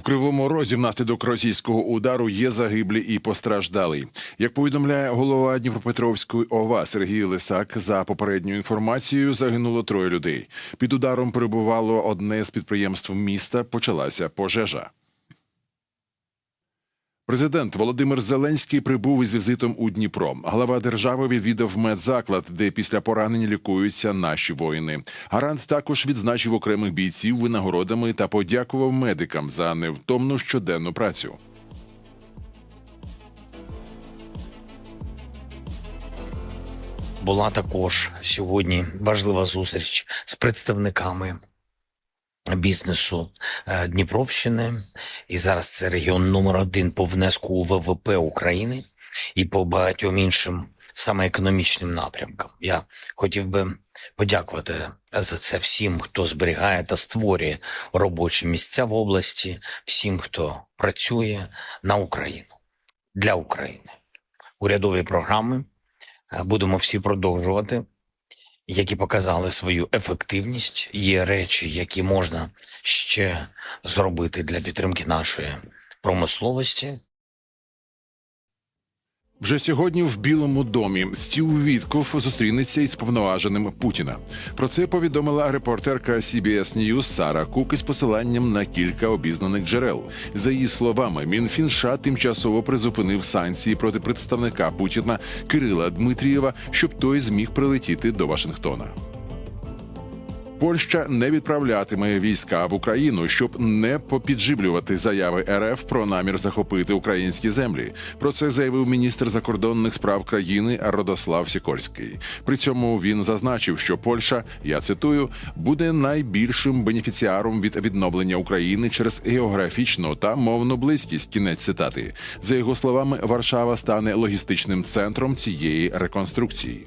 В Кривому Розі внаслідок російського удару є загиблі і постраждалий. Як повідомляє голова Дніпропетровської ОВА Сергій Лисак, за попередньою інформацією загинуло троє людей. Під ударом перебувало одне з підприємств міста. Почалася пожежа. Президент Володимир Зеленський прибув із візитом у Дніпро. Глава держави відвідав медзаклад, де після поранень лікуються наші воїни. Гарант також відзначив окремих бійців винагородами та подякував медикам за невтомну щоденну працю. Була також сьогодні важлива зустріч з представниками бізнесу е, Дніпровщини. І зараз це регіон номер один по внеску у ВВП України і по багатьом іншим саме економічним напрямкам. Я хотів би подякувати за це всім, хто зберігає та створює робочі місця в області, всім, хто працює на Україну для України. Урядові програми е, будемо всі продовжувати, які показали свою ефективність. Є речі, які можна ще зробити для підтримки нашої промисловості. Вже сьогодні в Білому домі Стів Вітков зустрінеться із повноваженим Путіна. Про це повідомила репортерка CBS News Сара Кук із посиланням на кілька обізнаних джерел. За її словами, Мінфін США тимчасово призупинив санкції проти представника Путіна Кирила Дмитрієва, щоб той зміг прилетіти до Вашингтона. Польща не відправлятиме війська в Україну, щоб не попідживлювати заяви РФ про намір захопити українські землі. Про це заявив міністр закордонних справ країни Родослав Сікорський. При цьому він зазначив, що Польща, я цитую, буде найбільшим бенефіціаром від відновлення України через географічну та мовну близькість. Кінець цитати. За його словами, Варшава стане логістичним центром цієї реконструкції.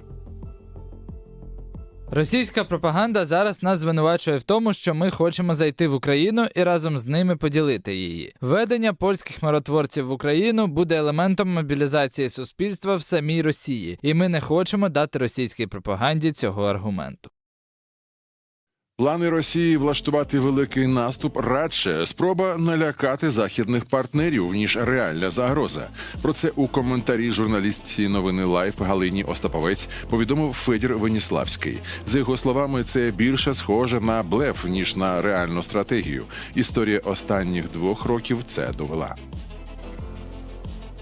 Російська пропаганда зараз нас звинувачує в тому, що ми хочемо зайти в Україну і разом з ними поділити її. Введення польських миротворців в Україну буде елементом мобілізації суспільства в самій Росії, і ми не хочемо дати російській пропаганді цього аргументу. Плани Росії влаштувати великий наступ радше спроба налякати західних партнерів ніж реальна загроза. Про це у коментарі журналістці новини Лайф Галині Остаповець повідомив Федір Веніславський. За його словами, це більше схоже на блеф ніж на реальну стратегію. Історія останніх двох років це довела.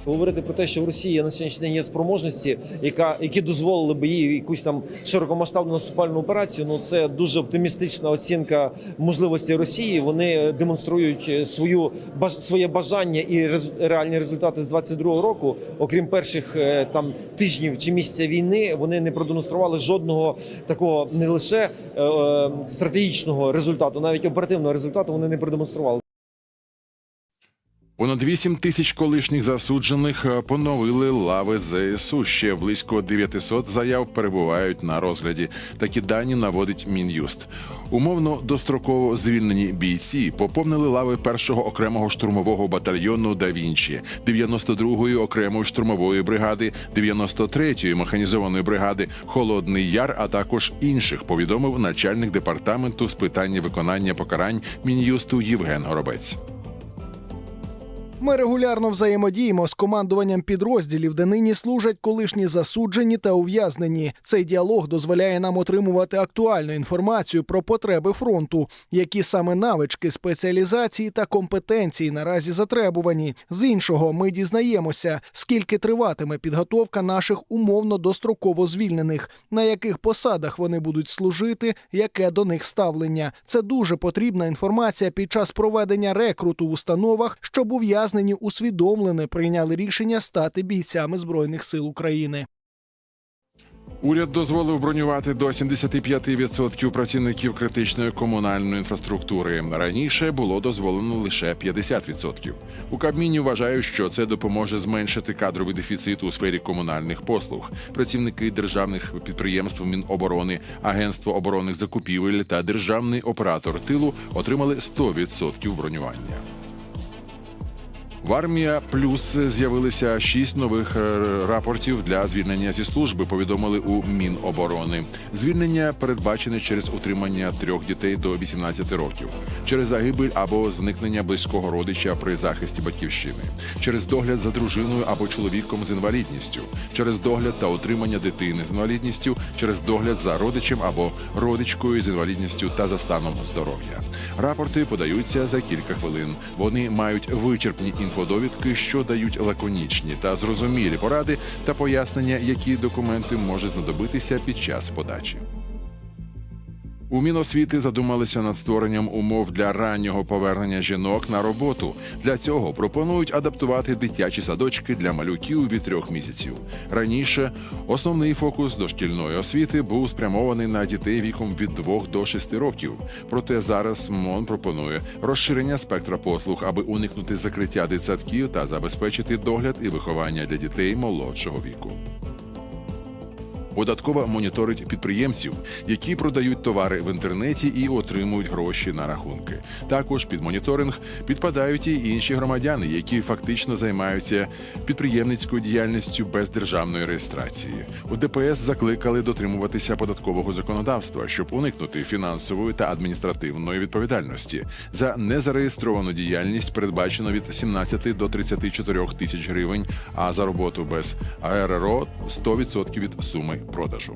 Говорити про те, що в Росії на сьогоднішній день є спроможності, яка які дозволили би їй якусь там широкомасштабну наступальну операцію. Ну це дуже оптимістична оцінка можливості Росії. Вони демонструють свою баж своє бажання і реальні результати з 22-го року. Окрім перших е, там тижнів чи місяця війни, вони не продемонстрували жодного такого не лише е, е, стратегічного результату, навіть оперативного результату вони не продемонстрували. Понад 8 тисяч колишніх засуджених е, поновили лави ЗСУ. Ще близько 900 заяв перебувають на розгляді. Такі дані наводить мін'юст. Умовно достроково звільнені бійці поповнили лави першого окремого штурмового батальйону «Да Вінчі», 92-ї окремої штурмової бригади, 93-ї механізованої бригади Холодний Яр, а також інших. Повідомив начальник департаменту з питання виконання покарань мін'юсту Євген Горобець. Ми регулярно взаємодіємо з командуванням підрозділів, де нині служать колишні засуджені та ув'язнені. Цей діалог дозволяє нам отримувати актуальну інформацію про потреби фронту, які саме навички, спеціалізації та компетенції наразі затребувані. З іншого, ми дізнаємося, скільки триватиме підготовка наших умовно достроково звільнених, на яких посадах вони будуть служити, яке до них ставлення. Це дуже потрібна інформація під час проведення рекруту в установах, щоб ув'язнені усвідомлено прийняли рішення стати бійцями збройних сил України. Уряд дозволив бронювати до 75% працівників критичної комунальної інфраструктури. Раніше було дозволено лише 50%. У Кабміні вважають, що це допоможе зменшити кадровий дефіцит у сфері комунальних послуг. Працівники державних підприємств Міноборони, Агентство оборонних закупівель та державний оператор тилу отримали 100% бронювання. В армія плюс з'явилися шість нових е, рапортів для звільнення зі служби. Повідомили у Міноборони. Звільнення передбачене через утримання трьох дітей до 18 років, через загибель або зникнення близького родича при захисті батьківщини, через догляд за дружиною або чоловіком з інвалідністю, через догляд та утримання дитини з інвалідністю, через догляд за родичем або родичкою з інвалідністю та за станом здоров'я. Рапорти подаються за кілька хвилин. Вони мають вичерпні інфодовідки, що дають лаконічні та зрозумілі поради та пояснення, які документи може знадобитися під час подачі. У Міносвіти задумалися над створенням умов для раннього повернення жінок на роботу. Для цього пропонують адаптувати дитячі садочки для малюків від трьох місяців. Раніше основний фокус дошкільної освіти був спрямований на дітей віком від 2 до 6 років. Проте зараз МОН пропонує розширення спектра послуг, аби уникнути закриття дитсадків та забезпечити догляд і виховання для дітей молодшого віку. Податкова моніторить підприємців, які продають товари в інтернеті і отримують гроші на рахунки. Також під моніторинг підпадають і інші громадяни, які фактично займаються підприємницькою діяльністю без державної реєстрації. У ДПС закликали дотримуватися податкового законодавства, щоб уникнути фінансової та адміністративної відповідальності. За незареєстровану діяльність передбачено від 17 до 34 тисяч гривень, а за роботу без АРРО 100% від суми продажу.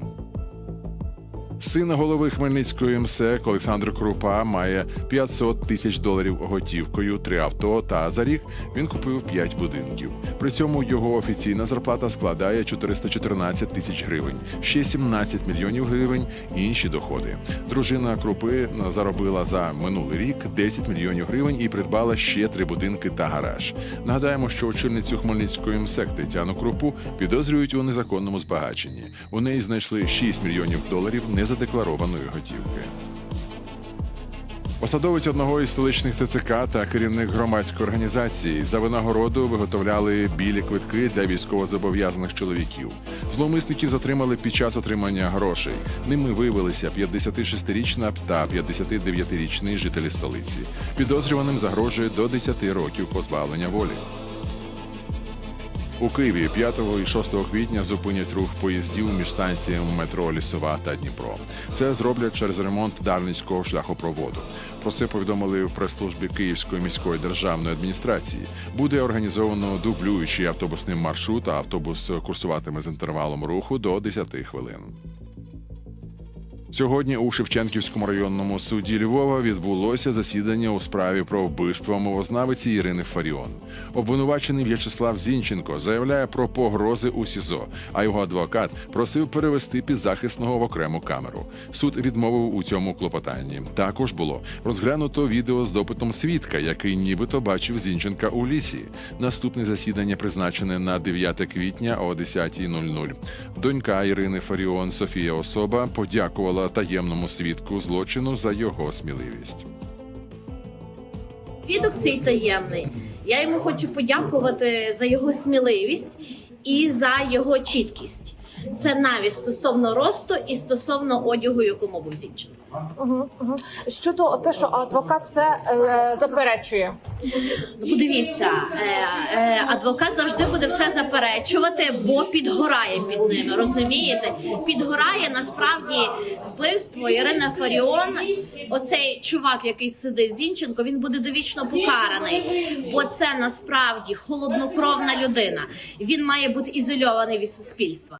Син голови Хмельницької МСЕК Олександр Крупа має 500 тисяч доларів готівкою, три авто. Та за рік він купив 5 будинків. При цьому його офіційна зарплата складає 414 тисяч гривень, ще 17 мільйонів гривень інші доходи. Дружина Крупи заробила за минулий рік 10 мільйонів гривень і придбала ще три будинки та гараж. Нагадаємо, що очільницю Хмельницької МСЕК Тетяну Крупу підозрюють у незаконному збагаченні. У неї знайшли 6 мільйонів доларів незадекларованої готівки. Посадовець одного із столичних ТЦК та керівник громадської організації за винагороду виготовляли білі квитки для військовозобов'язаних чоловіків. Зловмисників затримали під час отримання грошей. Ними виявилися 56-річна та 59-річний жителі столиці. Підозрюваним загрожує до 10 років позбавлення волі. У Києві 5 і 6 квітня зупинять рух поїздів між станціями метро Лісова та Дніпро. Це зроблять через ремонт Дарницького шляхопроводу. Про це повідомили в прес-службі Київської міської державної адміністрації. Буде організовано дублюючий автобусний маршрут, а автобус курсуватиме з інтервалом руху до 10 хвилин. Сьогодні у Шевченківському районному суді Львова відбулося засідання у справі про вбивство мовознавиці Ірини Фаріон. Обвинувачений В'ячеслав Зінченко заявляє про погрози у СІЗО, а його адвокат просив перевести підзахисного в окрему камеру. Суд відмовив у цьому клопотанні. Також було розглянуто відео з допитом свідка, який нібито бачив Зінченка у лісі. Наступне засідання призначене на 9 квітня о 10.00. Донька Ірини Фаріон Софія Особа подякувала таємному свідку злочину за його сміливість. Свідок цей таємний. Я йому хочу подякувати за його сміливість і за його чіткість. Це навіть стосовно росту і стосовно одягу, якому був Зінченко. Угу, угу. Щодо те, що адвокат все е, заперечує. Ну, Подивіться, е, е, адвокат завжди буде все заперечувати, бо підгорає під ними. Розумієте? Підгорає насправді вбивство Ірини Фаріон. Оцей чувак, який сидить Зінченко, він буде довічно покараний, бо це насправді холоднокровна людина. Він має бути ізольований від суспільства.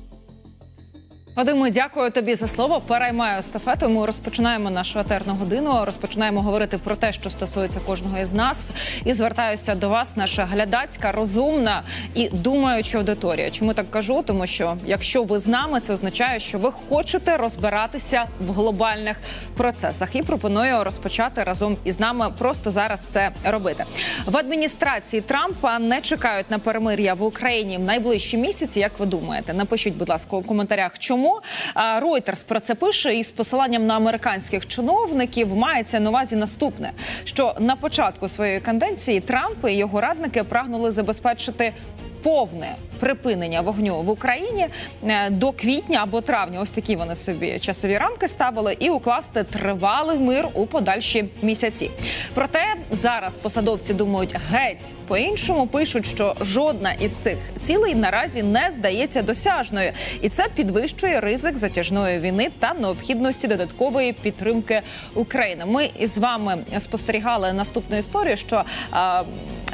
Вадиме, дякую тобі за слово. Переймаю естафету. Ми розпочинаємо нашу етерну годину. Розпочинаємо говорити про те, що стосується кожного із нас. І звертаюся до вас, наша глядацька, розумна і думаюча аудиторія. Чому так кажу? Тому що якщо ви з нами, це означає, що ви хочете розбиратися в глобальних процесах. І пропоную розпочати разом із нами просто зараз це робити. В адміністрації Трампа не чекають на перемир'я в Україні в найближчі місяці. Як ви думаєте? Напишіть, будь ласка, у коментарях, чому А, Reuters про це пише із посиланням на американських чиновників. Мається на увазі наступне: що на початку своєї канденції Трамп і його радники прагнули забезпечити повне припинення вогню в Україні е, до квітня або травня. Ось такі вони собі часові рамки ставили, і укласти тривалий мир у подальші місяці. Проте зараз посадовці думають геть по-іншому. Пишуть, що жодна із цих цілей наразі не здається досяжною, і це підвищує ризик затяжної війни та необхідності додаткової підтримки України. Ми із вами спостерігали наступну історію, що е,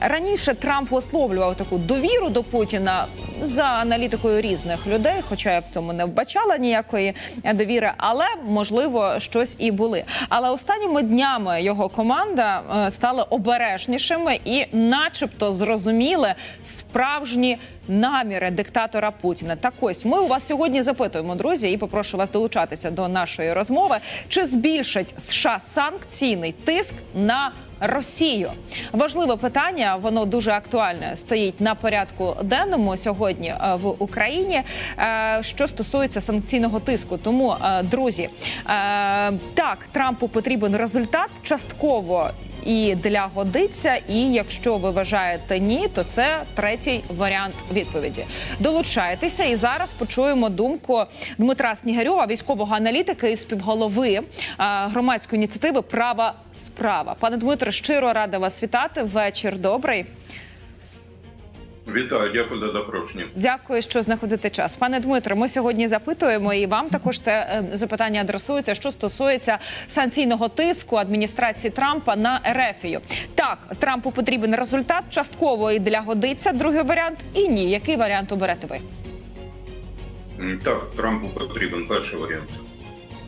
раніше Трамп висловлював таку довіру до Путіна за аналітикою різних людей, хоча я в тому не вбачала ніякої довіри, але можливо щось і були. Але останніми днями його команда е, стали обережнішими і, начебто, зрозуміли справжні наміри диктатора Путіна. Так ось ми у вас сьогодні запитуємо, друзі, і попрошу вас долучатися до нашої розмови. Чи збільшать США санкційний тиск на Росію важливе питання, воно дуже актуальне. Стоїть на порядку денному сьогодні е, в Україні. е, Що стосується санкційного тиску, тому е, друзі, так Трампу потрібен результат частково. І для годиться, і якщо ви вважаєте ні, то це третій варіант відповіді. Долучайтеся і зараз почуємо думку Дмитра Снігарьова, військового аналітика і співголови е, громадської ініціативи Права справа. Пане Дмитре, щиро рада вас вітати. Вечір добрий. Вітаю, дякую за запрошення. Дякую, що знаходите час. Пане Дмитре, ми сьогодні запитуємо, і вам також це е, запитання адресується, що стосується санкційного тиску адміністрації Трампа на Ерефію. Так, Трампу потрібен результат частково і для годиться. Другий варіант і ні. Який варіант оберете ви? Так, Трампу потрібен перший варіант.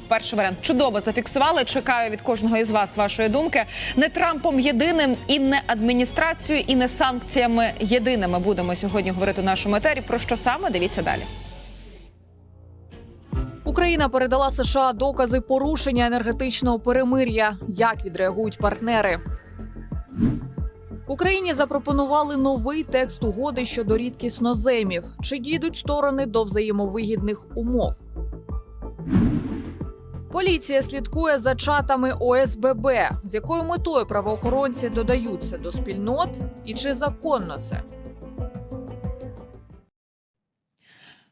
Перший варіант чудово зафіксували. Чекаю від кожного із вас вашої думки. Не Трампом єдиним і не адміністрацією, і не санкціями єдиними будемо сьогодні говорити в нашому етері. Про що саме дивіться далі. Україна передала США докази порушення енергетичного перемир'я. Як відреагують партнери? Україні запропонували новий текст угоди щодо рідкісноземів. Чи дійдуть сторони до взаємовигідних умов? Поліція слідкує за чатами ОСББ. З якою метою правоохоронці додаються до спільнот, і чи законно це?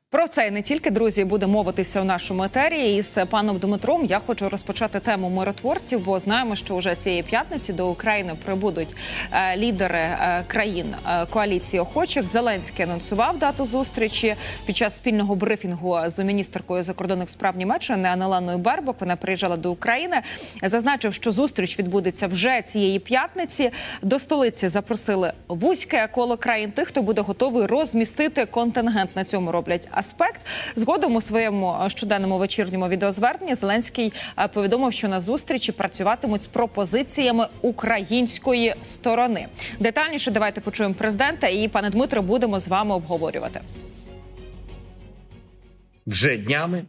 Про це і не тільки друзі буде мовитися у нашому етері. Із паном Дмитром я хочу розпочати тему миротворців, бо знаємо, що вже цієї п'ятниці до України прибудуть е, лідери е, країн е, коаліції охочих. Зеленський анонсував дату зустрічі під час спільного брифінгу з міністеркою закордонних справ Німеччини Анеланою Бербок. Вона приїжджала до України. Зазначив, що зустріч відбудеться вже цієї п'ятниці. До столиці запросили вузьке коло країн тих, хто буде готовий розмістити контингент. На цьому роблять аспект. Згодом у своєму е, щоденному вечірньому відеозверненні Зеленський е, повідомив, що на зустрічі працюватимуть з пропозиціями української сторони. Детальніше давайте почуємо президента і пане Дмитро будемо з вами обговорювати. вже днями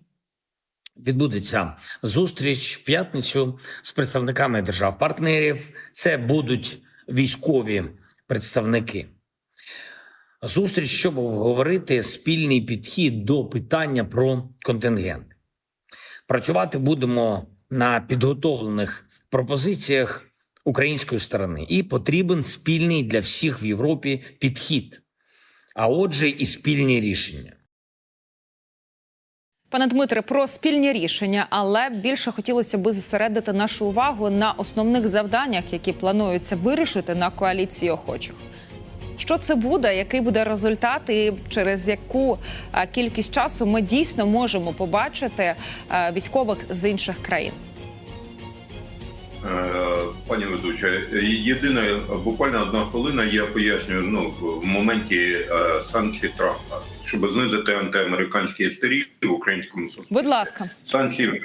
відбудеться зустріч в п'ятницю з представниками держав-партнерів. Це будуть військові представники. Зустріч, щоб обговорити спільний підхід до питання про контингент. Працювати будемо на підготовлених пропозиціях української сторони, і потрібен спільний для всіх в Європі підхід, а отже, і спільні рішення. Пане Дмитре, про спільні рішення, але більше хотілося би зосередити нашу увагу на основних завданнях, які плануються вирішити на коаліції охочих. Що це буде, який буде результат, і через яку е, кількість часу ми дійсно можемо побачити е, військових з інших країн? Е, Пані ведуча, єдине, буквально одна хвилина, я пояснюю ну, в моменті санкцій Трампа, щоб знизити антиамериканські істерії в українському суспільстві. Будь ласка, Санкції,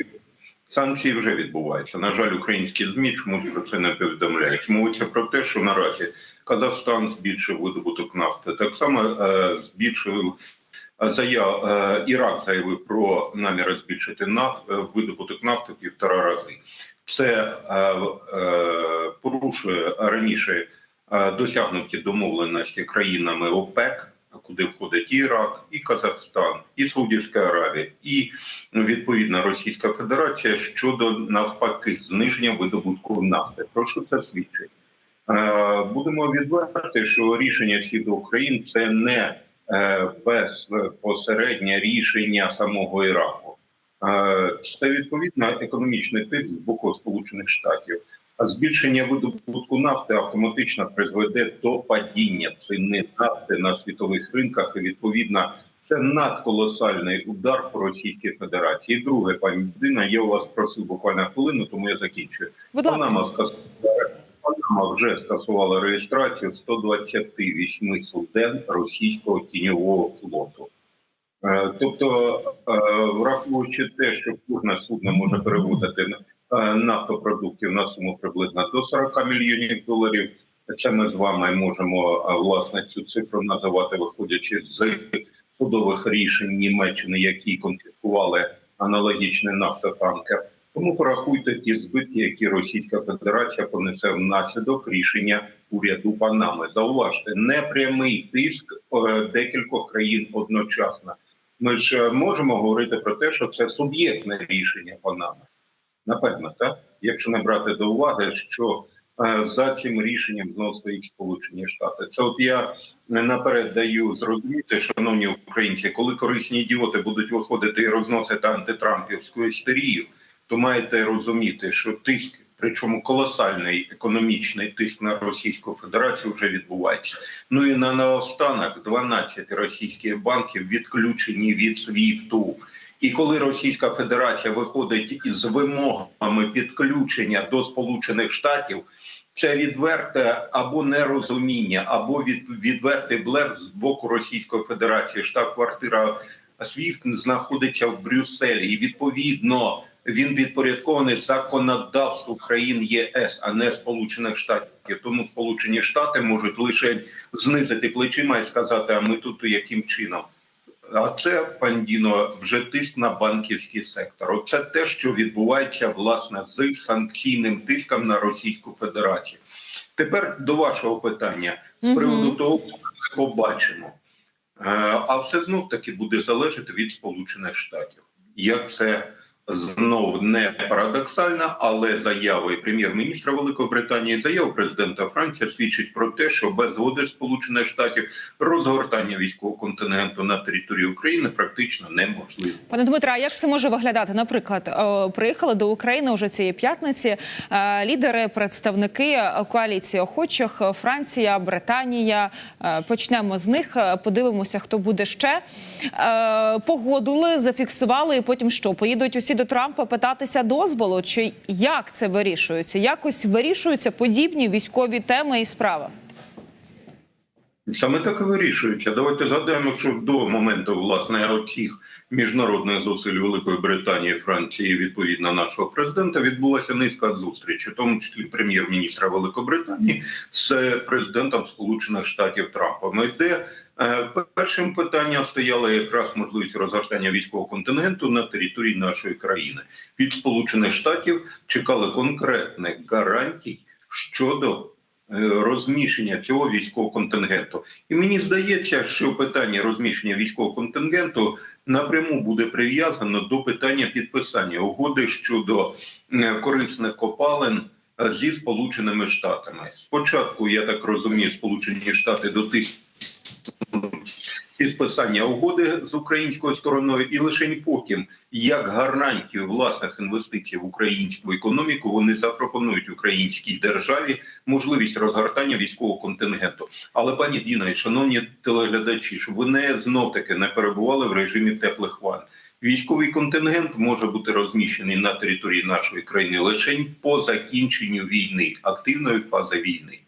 санкції вже відбуваються. На жаль, українські ЗМІ чомусь про це не повідомляють. Мовиться про те, що наразі Казахстан збільшив видобуток нафти. Так само е, збільшив е, заяв, е, Ірак заявив про наміри збільшити наф, е, видобуток нафти півтора рази. Це е, е, порушує раніше досягнуті домовленості країнами ОПЕК, куди входить і Ірак, і Казахстан, і Саудівська Аравія, і відповідно Російська Федерація щодо навпаки зниження видобутку нафти. Про що це свідчить? Е, Будемо відверти, що рішення східу України це не е, безпосереднє рішення самого Іраку. Е, Це відповідно економічний тиск з боку Сполучених Штатів. А збільшення видобутку нафти автоматично призведе до падіння ціни нафти на світових ринках. І відповідно це надколосальний удар по Російській Федерації. Друге, пані Дина, я у вас просив буквально хвилину, тому я закінчую. Будь ласка. Панама скасувала, Панама вже скасувала реєстрацію 128 суден російського тіньового флоту. Е, Тобто, е, враховуючи те, що кожне судно може перевозити нафтопродуктів на суму приблизно до 40 мільйонів доларів, це ми з вами можемо е, власне цю цифру називати, виходячи з судових рішень Німеччини, які конфіскували аналогічний нафтотанкер. Тому порахуйте ті збитки, які Російська Федерація понесе внаслідок рішення уряду Панами. Зауважте, непрямий тиск е, декількох країн одночасно. Ми ж е, можемо говорити про те, що це суб'єктне рішення Панами. Напевно, так якщо не брати до уваги, що е, за цим рішенням знову стоїть Сполучені Штати. Це от я наперед даю зрозуміти, шановні українці, коли корисні ідіоти будуть виходити і розносити антитрампівську істерію, то маєте розуміти, що тиск, причому колосальний економічний тиск на Російську Федерацію вже відбувається. Ну і на наостанок 12 російських банків відключені від СВІФТу. І коли Російська Федерація виходить із вимогами підключення до Сполучених Штатів, це відверте або нерозуміння, або від, відвертий блеф з боку Російської Федерації. Штаб-квартира СВІФТ знаходиться в Брюсселі, і відповідно він підпорядкований законодавству країн ЄС, а не Сполучених Штатів. Тому Сполучені Штати можуть лише знизити плечима і сказати: а ми тут яким чином. А це пан Діно, вже тиск на банківський сектор. Оце те, що відбувається власне з санкційним тиском на Російську Федерацію. Тепер до вашого питання з приводу того, що ми побачимо. Е, А все знов таки буде залежати від Сполучених Штатів. Як це знов не парадоксально, але заяви прем'єр-міністра Великої Британії, заява президента Франції свідчить про те, що без згоди Сполучених Штатів розгортання військового контингенту на території України практично неможливо. Пане Дмитре, а як це може виглядати? Наприклад, е, приїхали до України вже цієї п'ятниці е, лідери, представники коаліції охочих Франція, Британія. Е, Почнемо з них, подивимося, хто буде ще. Погодили, зафіксували, і потім що? Поїдуть усі до Трампа питатися дозволу? Чи як це вирішується? Якось вирішуються подібні військові теми і справи? Саме так і вирішується. Давайте згадаємо, що до моменту власне цих міжнародних зусиль Великої Британії, Франції, відповідно нашого президента, відбулася низка зустрічей, в тому числі прем'єр-міністра Великобританії з президентом Сполучених Штатів Трампом. Де першим питанням стояла якраз можливість розгортання військового контингенту на території нашої країни. Від Сполучених Штатів чекали конкретних гарантій щодо е, розміщення цього військового контингенту. І мені здається, що питання розміщення військового контингенту напряму буде прив'язано до питання підписання угоди щодо е, корисних копалин е, зі Сполученими Штатами. Спочатку, я так розумію, Сполучені Штати дотиснуть підписання угоди з українською стороною, і лише потім, як гарантію власних інвестицій в українську економіку, вони запропонують українській державі можливість розгортання військового контингенту. Але пані Діна, і шановні телеглядачі, щоб ви не знов таки не перебували в режимі теплих ван. Військовий контингент може бути розміщений на території нашої країни лише по закінченню війни, активної фази війни.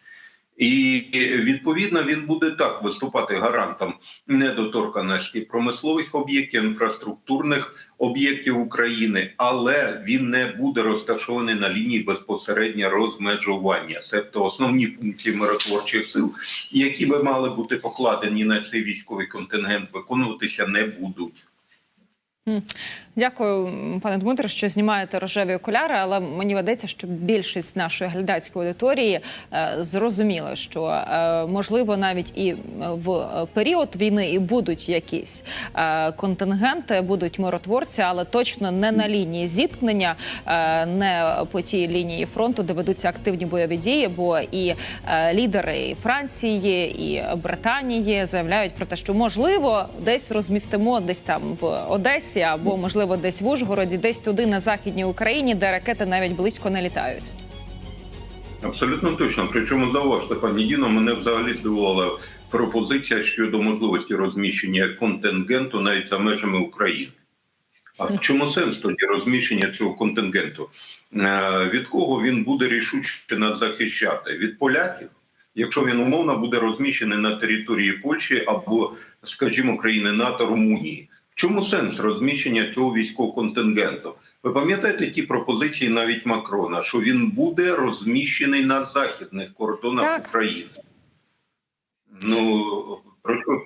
І відповідно він буде так виступати гарантом недоторканості промислових об'єктів, інфраструктурних об'єктів України, але він не буде розташований на лінії безпосередньо розмежування, себто основні функції миротворчих сил, які би мали бути покладені на цей військовий контингент, виконуватися не будуть. Дякую, пане Дмитро, що знімаєте рожеві окуляри. Але мені ведеться, що більшість нашої глядацької аудиторії е, зрозуміла, що е, можливо навіть і в період війни і будуть якісь е, контингенти, будуть миротворці, але точно не на лінії зіткнення, не по тій лінії фронту, де ведуться активні бойові дії. Бо і лідери і Франції і Британії заявляють про те, що можливо десь розмістимо десь там в Одесі або можливо десь в Ужгороді, десь туди на західній Україні, де ракети навіть близько не літають. Абсолютно точно. Причому зауважте, пані Діно, мене взагалі здивувала пропозиція щодо можливості розміщення контингенту навіть за межами України. А в чому сенс тоді розміщення цього контингенту? Е, Від кого він буде рішуче нас захищати? Від поляків? Якщо він умовно буде розміщений на території Польщі або, скажімо, країни НАТО Румунії. Чому сенс розміщення цього військового контингенту? Ви пам'ятаєте ті пропозиції навіть Макрона, що він буде розміщений на західних кордонах Так. України? Ну про що?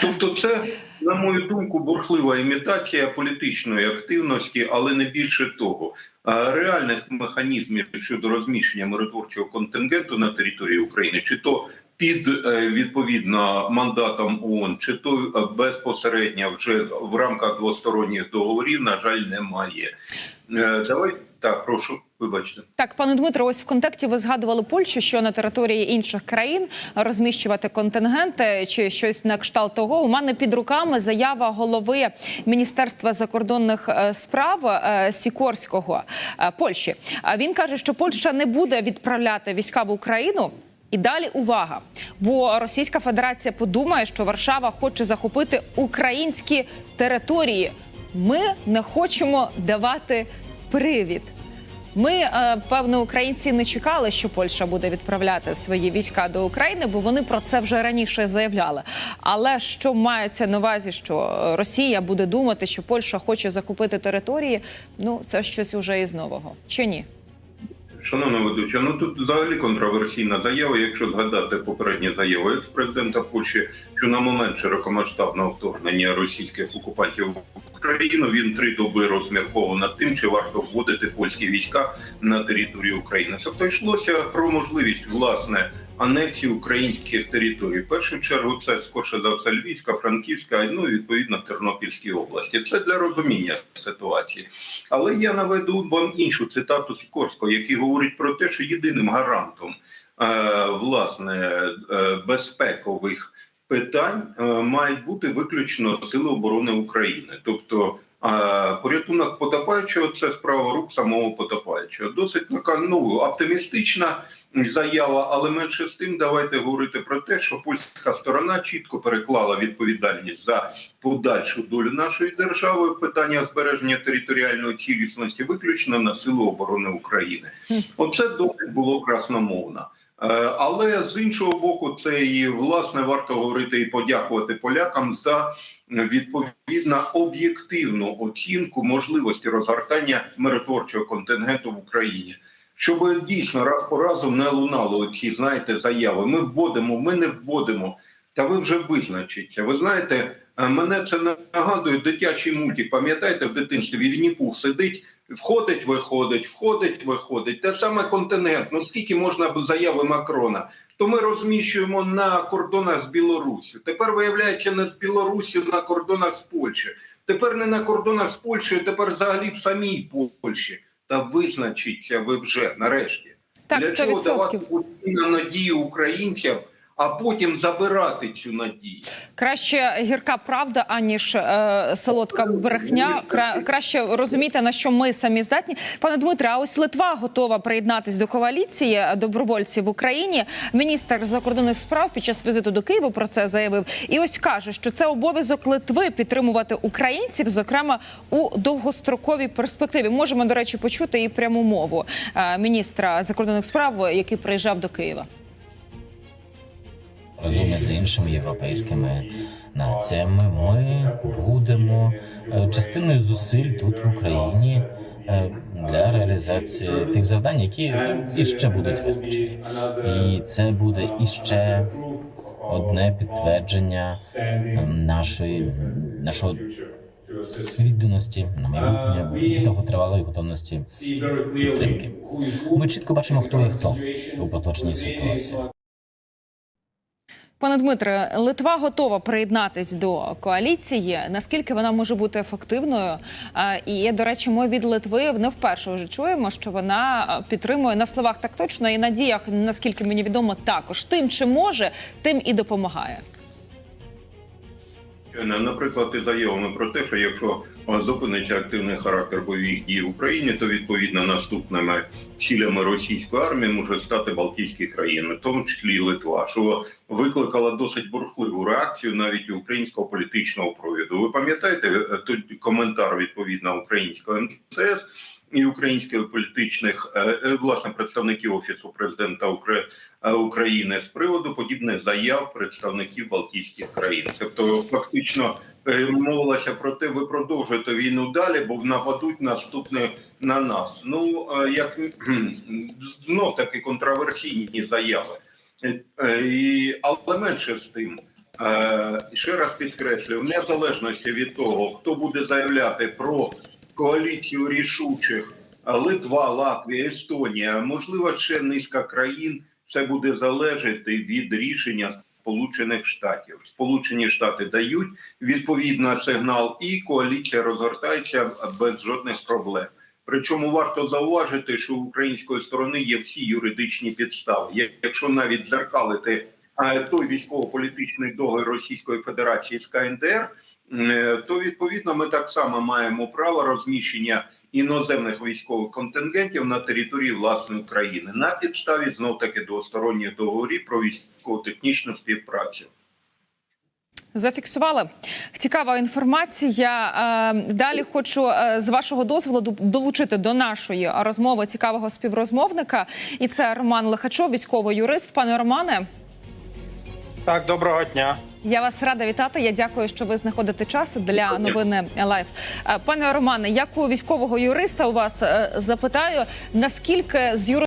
Тобто, це, на мою думку, бурхлива імітація політичної активності, але не більше того. Реальних механізмів щодо розміщення миротворчого контингенту на території України, чи то під е, відповідно мандатом ООН, чи то е, безпосередньо вже в рамках двосторонніх договорів, на жаль, немає. Е, Давай так, прошу, вибачте. Так, пане Дмитро, ось в контексті ви згадували Польщу, що на території інших країн розміщувати контингенти чи щось на кшталт того. У мене під руками заява голови Міністерства закордонних справ Сікорського Польщі. А він каже, що Польща не буде відправляти війська в Україну. І далі увага, бо Російська Федерація подумає, що Варшава хоче захопити українські території. Ми не хочемо давати привід. Ми, е, певно, українці не чекали, що Польща буде відправляти свої війська до України, бо вони про це вже раніше заявляли. Але що мається на увазі, що Росія буде думати, що Польща хоче закупити території? Ну це щось уже із нового чи ні? Шановна ведуча, ну тут взагалі контроверсійна заява. Якщо згадати попередні заяви екс-президента Польщі, що на момент широкомасштабного вторгнення російських окупантів в Україну він три доби розмірковував над тим, чи варто вводити польські війська на територію України. Тобто йшлося про можливість власне анексії українських територій. В першу чергу це скорше за все Львівська, Франківська, ну і відповідно Тернопільській області. Це для розуміння ситуації. Але я наведу вам іншу цитату Сікорського, який говорить про те, що єдиним гарантом е, власне е, безпекових питань е, мають бути виключно сили оборони України, тобто. Порятунок потопаючого це справа рук самого потопаючого. Досить така ну оптимістична заява, але менше з тим, давайте говорити про те, що польська сторона чітко переклала відповідальність за подальшу долю нашої держави питання збереження територіальної цілісності, виключно на силу оборони України. Оце досить було красномовно. Е, Але з іншого боку, це і власне варто говорити і подякувати полякам за відповідно об'єктивну оцінку можливості розгортання миротворчого контингенту в Україні. Щоб дійсно раз по разу не лунало ці, знаєте, заяви. Ми вводимо, ми не вводимо. Та ви вже визначиться. Ви знаєте, е, мене це нагадує дитячий мультик. Пам'ятаєте, в дитинстві Вінні-Пух сидить, входить, виходить, входить, виходить. Те саме континент. Ну скільки можна заяви Макрона? То ми розміщуємо на кордонах з Білоруссю. Тепер виявляється не з Білоруссю, на кордонах з Польщею. Тепер не на кордонах з Польщею, тепер взагалі в самій Польщі. Та визначиться ви вже нарешті. Так, Для чого 100%. давати постійно надію українцям, а потім забирати цю надію? Краще гірка правда, аніж е, солодка брехня. Кра, краще розуміти, на що ми самі здатні. Пане Дмитре, а ось Литва готова приєднатись до коаліції добровольців в Україні. Міністр закордонних справ під час візиту до Києва про це заявив. І ось каже, що це обов'язок Литви підтримувати українців, зокрема у довгостроковій перспективі. Можемо, до речі, почути і пряму мову е, міністра закордонних справ, який приїжджав до Києва. Разом із іншими європейськими націями ми будемо е, частиною зусиль тут в Україні е, для реалізації тих завдань, які іще будуть визначені. І це буде іще одне підтвердження нашої нашого відданості на майбутнє довготривалої готовності підтримки. Ми чітко бачимо, хто є хто у поточній ситуації. Пане Дмитре, Литва готова приєднатись до коаліції. Наскільки вона може бути ефективною? І до речі, ми від Литви не вперше вже чуємо, що вона підтримує на словах так точно і на діях, наскільки мені відомо, також тим, чим може, тим і допомагає. Наприклад, і заявами про те, що якщо зупиниться активний характер бойових дій в Україні, то відповідно наступними цілями російської армії можуть стати Балтійські країни, в тому числі і Литва, що викликала досить бурхливу реакцію навіть українського політичного провіду. Ви пам'ятаєте тут коментар відповідно українського МЦС і українських політичних е, е, власне представників офісу президента е, України з приводу подібних заяв представників Балтійських країн. Тобто, фактично мовилося про те, ви продовжуєте війну далі, бо нападуть наступне на нас. Ну як знов таки контроверсійні заяви, і але менше з тим. Ще раз підкреслюю, в незалежності від того, хто буде заявляти про коаліцію рішучих Литва, Латвія, Естонія, можливо, ще низка країн. Це буде залежати від рішення Сполучених Штатів. Сполучені Штати дають відповідно сигнал, і коаліція розгортається без жодних проблем. Причому варто зауважити, що у української сторони є всі юридичні підстави. Якщо навіть дзеркалити е, той військово-політичний договір Російської Федерації з КНДР, то відповідно ми так само маємо право розміщення іноземних військових контингентів на території власної країни на підставі знов таки двосторонніх договорів про військово-технічну співпрацю. Зафіксували цікава інформація. Е, Далі хочу е, з вашого дозволу долучити до нашої розмови цікавого співрозмовника. І це Роман Лихачов, військовий юрист. Пане Романе, Так, доброго дня. Я вас рада вітати. Я дякую, що ви знаходите час для новини Лайф. Е, Пане Романе, як у військового юриста у вас е, запитаю, наскільки з юри